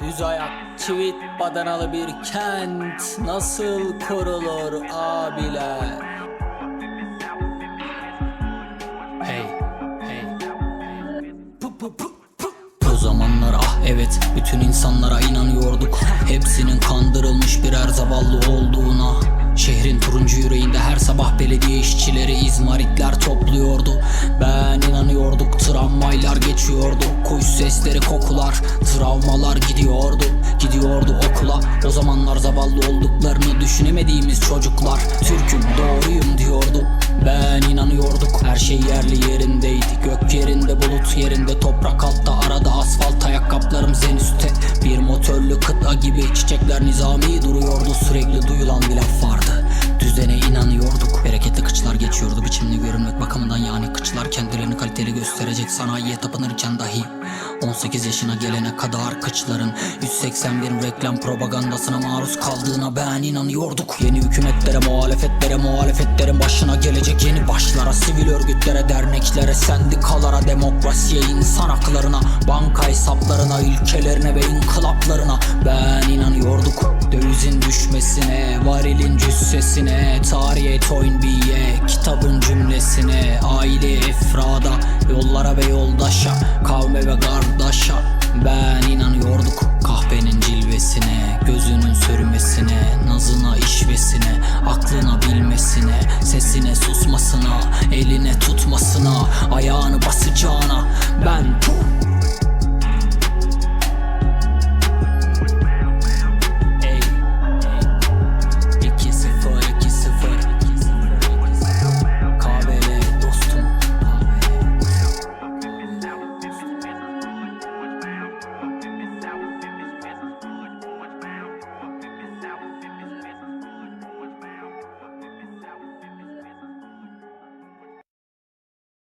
Düz ayak, çivit badanalı bir kent. Nasıl korulur abiler? Hey, hey. Pu, pu, pu. O zamanlar ah evet bütün insanlara inanıyorduk. Hepsinin kandırılmış birer zavallı olduğuna. Şehrin turuncu yüreğinde her sabah belediye işçileri izmaritler topluyordu. Ben inanıyorduk tramvaylar geçiyordu sesleri kokular travmalar gidiyordu Gidiyordu okula. O zamanlar zavallı olduklarını düşünemediğimiz çocuklar. Türk'üm doğruyum diyordu. Ben inanıyorduk. Her şey yerli yerindeydi. Gök yerinde bulut yerinde toprak altta. Arada asfalt ayakkabılarım zen üstte. Bir motorlu kıta gibi çiçekler nizami duruyordu. Sürekli duyulan bir laf vardı. Düzene inanıyorduk. Bereketli kıçlar geçiyordu. Biçimli görünmek bakımından Yani kıçlar kendilerini kaliteli gösterecek sanayiye tapınırken dahi 18 yaşına gelene kadar kıçların 181 reklam propagandasına maruz kaldığına ben inanıyorduk. Yeni hükümetlere muhalefetlere muhalefetlerin başına gelecek yeni başlara Sivil örgütlere derneklere sendikalara demokrasiye insan haklarına Banka hesaplarına ilkelerine ve inkılaplarına Ben cüssesine Tarihe toynbiye kitabın cümlesine Aile efrada yollara ve yoldaşa Kavme ve kardeşa. Ben inanıyorduk kahvenin cilvesine Gözünün sürmesine Nazına işvesine Aklına bilmesine Sesine susmasına Eline tutmasına Ayağını basacağına. Ben puh